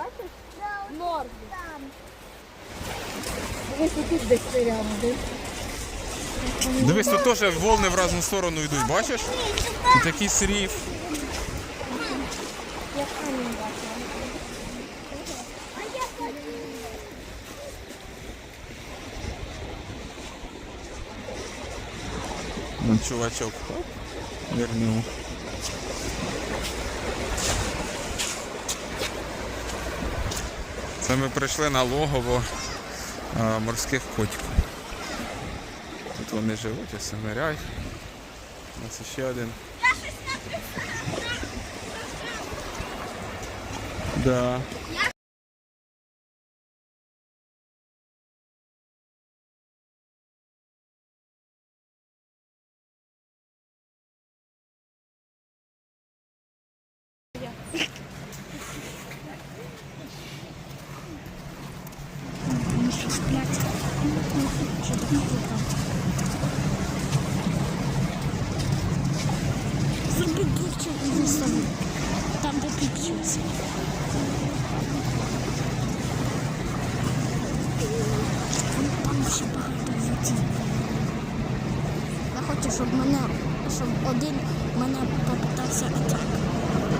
Бачиш? Там. Ось тут десь прямо, десь. Дивись, тут теж волни в різну сторону йдуть, бачиш? Тут такий срів. Я камінь бачила. А я хочу. Чувачок. Вернув. Це ми прийшли на логово морських котиків. Тут вони живуть, ось ниряй. У нас ще один. Да. Зроби більше вистави. Там де підчився. Там ще багато життів. Я хочу, щоб мене, один мене попитався атак.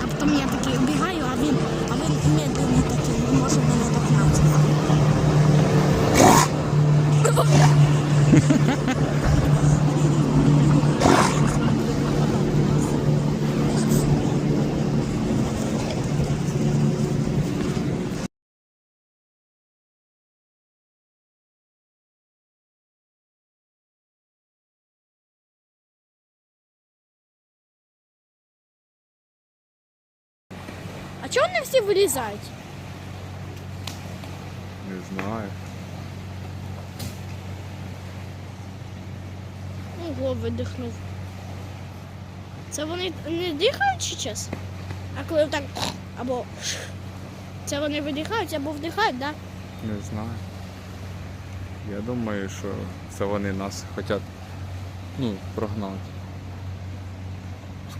А потім я такий бігаю, а він, а він А чого вони всі вилізають? Не знаю. Ого, видихнув. Це вони не дихають чи час? А коли так або це вони видихають або вдихають, так? Да? Не знаю. Я думаю, що це вони нас хочуть ну, прогнати.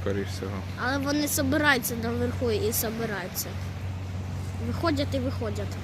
Скоріше всього. Але вони збираються наверху і збираються. Виходять і виходять.